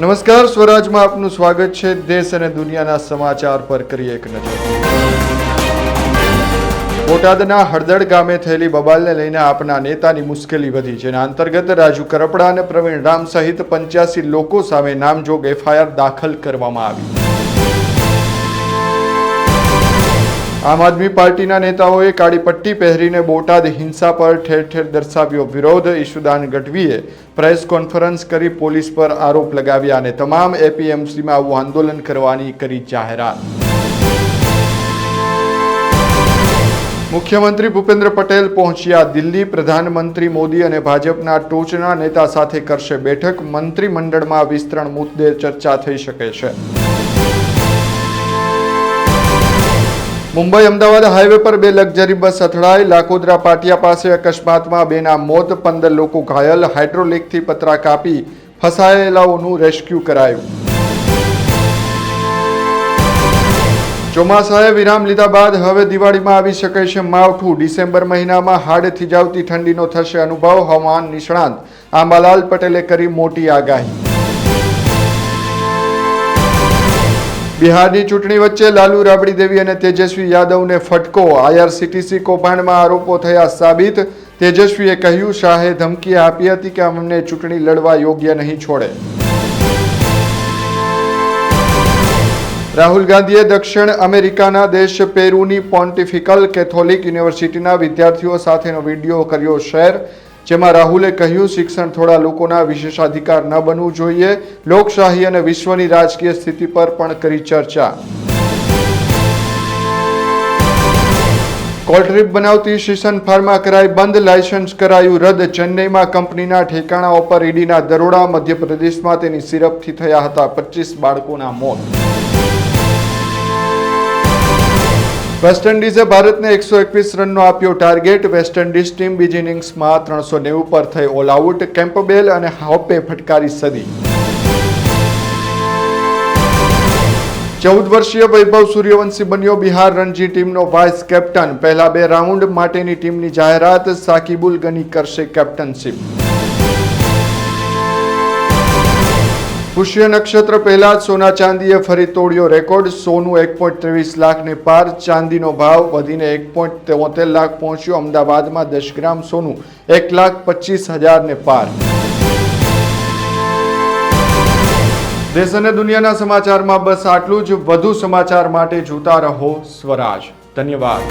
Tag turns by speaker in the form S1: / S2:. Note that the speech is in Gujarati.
S1: નમસ્કાર, સ્વરાજમાં આપનું સ્વાગત છે. દેશ અને દુનિયાના સમાચાર પર કરીએ એક નજર. બોટાદના હળદડ ગામે થયેલી બબાલને લઈને આપના નેતાની મુશ્કેલી વધી, જેના અંતર્ગત રાજુ કરપડા અને પ્રવીણ રામ સહિત પંચ્યાસી લોકો સામે નામજોગ એફઆઈઆર દાખલ કરવામાં આવી. આમ આદમી પાર્ટીના નેતાઓએ કાળી પટ્ટી પહેરીને બોટાદ હિંસા પર ઠેર ઠેર દર્શાવ્યો વિરોધ. ઈશુદાન ગઢવીએ પ્રેસ કોન્ફરન્સ કરી પોલીસ પર આરોપ લગાવ્યા અને તમામ એપીએમસીમાં આવું આંદોલન કરવાની કરી જાહેરાત. મુખ્યમંત્રી ભૂપેન્દ્ર પટેલ પહોંચ્યા દિલ્હી. પ્રધાનમંત્રી મોદી અને ભાજપના ટોચના નેતા સાથે કરશે બેઠક. મંત્રીમંડળમાં વિસ્તરણ મુદ્દે ચર્ચા થઈ શકે છે. મુંબઈ અમદાવાદ હાઈવે પર બે લક્ઝરી બસ અથડાઈ. લાકોદરા પાટિયા પાસે અકસ્માતમાં બેના મોત, પંદર લોકો ઘાયલ. હાઇડ્રોલિકથી પતરા કાપી ફસાયેલાઓનું રેસ્ક્યુ કરાયું. ચોમાસાએ વિરામ લીધા બાદ હવે દિવાળીમાં આવી શકે છે માવઠું. ડિસેમ્બર મહિનામાં હાડ થીજાવતી ઠંડીનો થશે અનુભવ. હવામાન નિષ્ણાંત. આંબાલાલ પટેલે કરી મોટી આગાહી. બિહારની ચૂંટણી વચ્ચે લાલુ રાબડી દેવી અને તેજસ્વી યાદવને ફટકો. આઈઆરસીટીસી કૌભાંડમાં આરોપો થયા સાબિત. તેજસ્વીએ કહ્યું, શાહે ધમકી આપી હતી કે અમને ચૂંટણી લડવા યોગ્ય નહીં છોડે. રાહુલ ગાંધીએ દક્ષિણ અમેરિકાના દેશ પેરુની પોન્ટિફિકલ કેથોલિક યુનિવર્સિટીના વિદ્યાર્થીઓ સાથેનો વીડિયો કર્યો શેર. જેમાં રાહુલે કહ્યું, શિક્ષણ થોડા લોકોના વિશેષાધિકાર ન બનવું જોઈએ. લોકશાહી અને વિશ્વની રાજકીય સ્થિતિ પર પણ કરી ચર્ચા. કોલ્ડ્રીપ બનાવતી શિશન ફાર્મા કરાઈ બંધ, લાયસન્સ કરાયું રદ. ચેન્નઈમાં કંપનીના ઠેકાણાઓ પર ઈડીના દરોડા, મધ્યપ્રદેશમાં તેની સિરપથી થયા હતા પચીસ બાળકોના મોત. વેસ્ટ ઇન્ડિઝે ભારતને એકસો એકવીસ રનનો આપ્યો ટાર્ગેટ વેસ્ટ ઇન્ડિઝ ટીમ બીજી ઇનિંગ્સમાં ત્રણસો નેવું પર થઈ ઓલ આઉટ કેમ્પબેલ અને હોપે ફટકારી સદી. ચૌદ વર્ષીય વૈભવ સૂર્યવંશી બન્યો બિહાર રણજી ટીમનો વાઇસ કેપ્ટન પહેલા બે રાઉન્ડ માટેની ટીમની જાહેરાત. સાકિબુલ ગની કરશે કેપ્ટનશીપ પુષ્ય નક્ષત્ર પહેલા સોના ચાંદીએ ફરી તોડ્યો રેકોર્ડ. સોનું એક પોઈન્ટ ત્રેવીસ લાખને પાર. ચાંદીનો ભાવ વધીને એક પોઈન્ટ તોતેર લાખ પહોંચ્યો. અમદાવાદમાં દસ ગ્રામ સોનું એક લાખ પચીસ હજારને પાર. દેશ અને દુનિયાના સમાચારમાં બસ આટલું જ. વધુ સમાચાર માટે જોતા રહો સ્વરાજ. ધન્યવાદ.